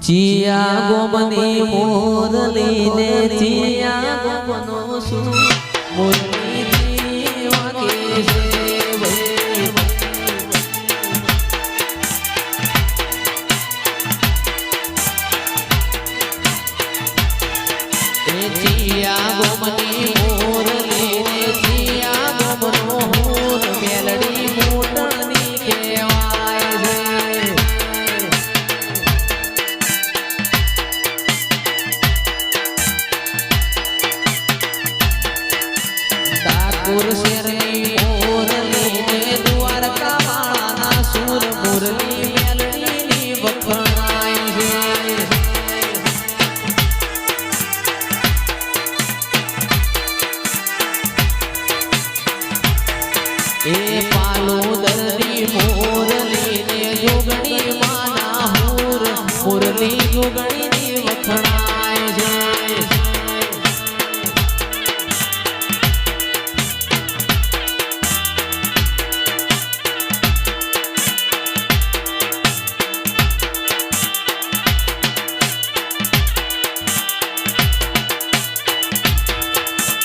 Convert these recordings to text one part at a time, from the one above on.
ચિયા ગોમની મોરલીને ચિયા ગોમનો સુ por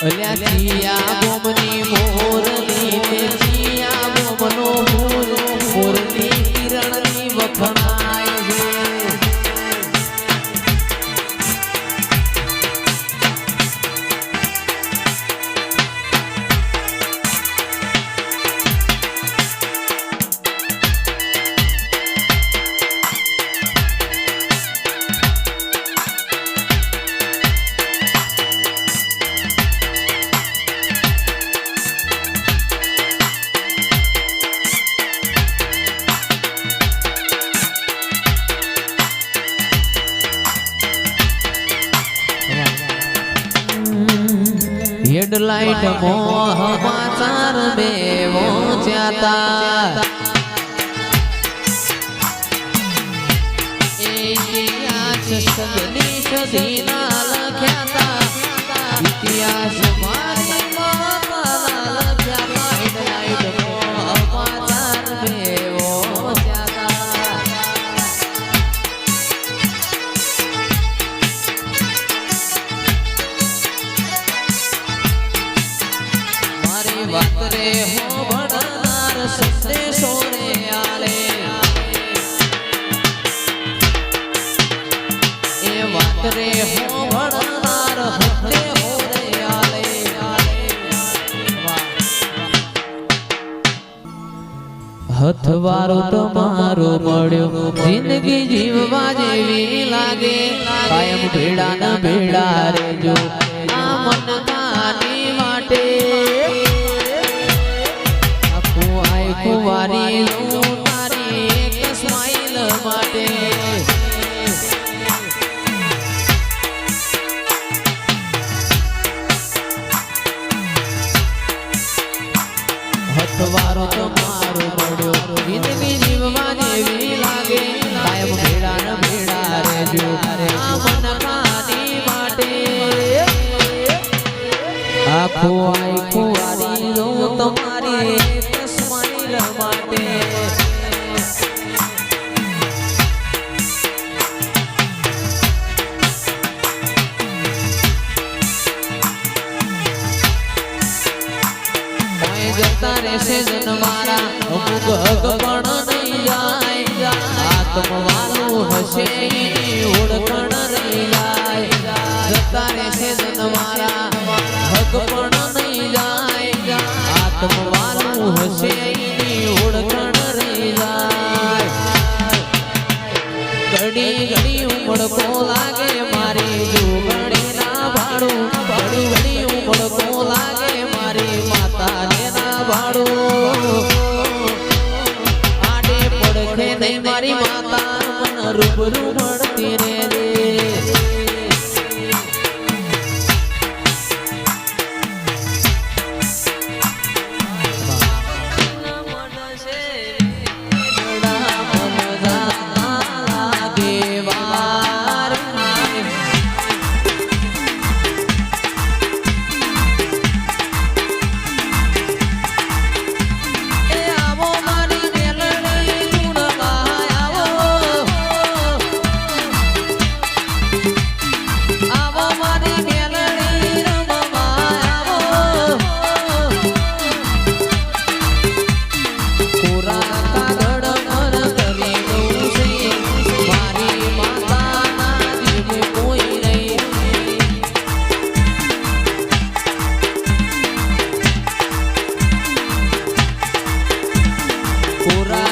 અલ્યા જીયા ગોમની મોરલી ને ચિયા હેડલાઇટ મોહ પાચાર જાતા એ ઇતિહાસ સદની સદીના લખ્યાતા ઇતિહાસ વાત રે હો હથવારો તમારો મળ્યો, જિંદગી જીવવા જેવી લાગે. કાયમ ભેડા ના ભેડા રેજો આ મન માટે. આખું આખું વારી લઉં તારી એક સ્માઈલ માટે. હથવારો તમારો મળ્યો જિંદગી જીવવા જેવી લાગે. કાયમ ભેડા ન ભેડા રેજો આ મન કાની માટે આખો આખો રહેશે જનમારા અમુક હક પણ નહીં જાય આત્મવાળું હશે ઓળખણ રહી ઘડી ઘડી ઉમળકો લાગે રૂબરૂ મળતી રે currar.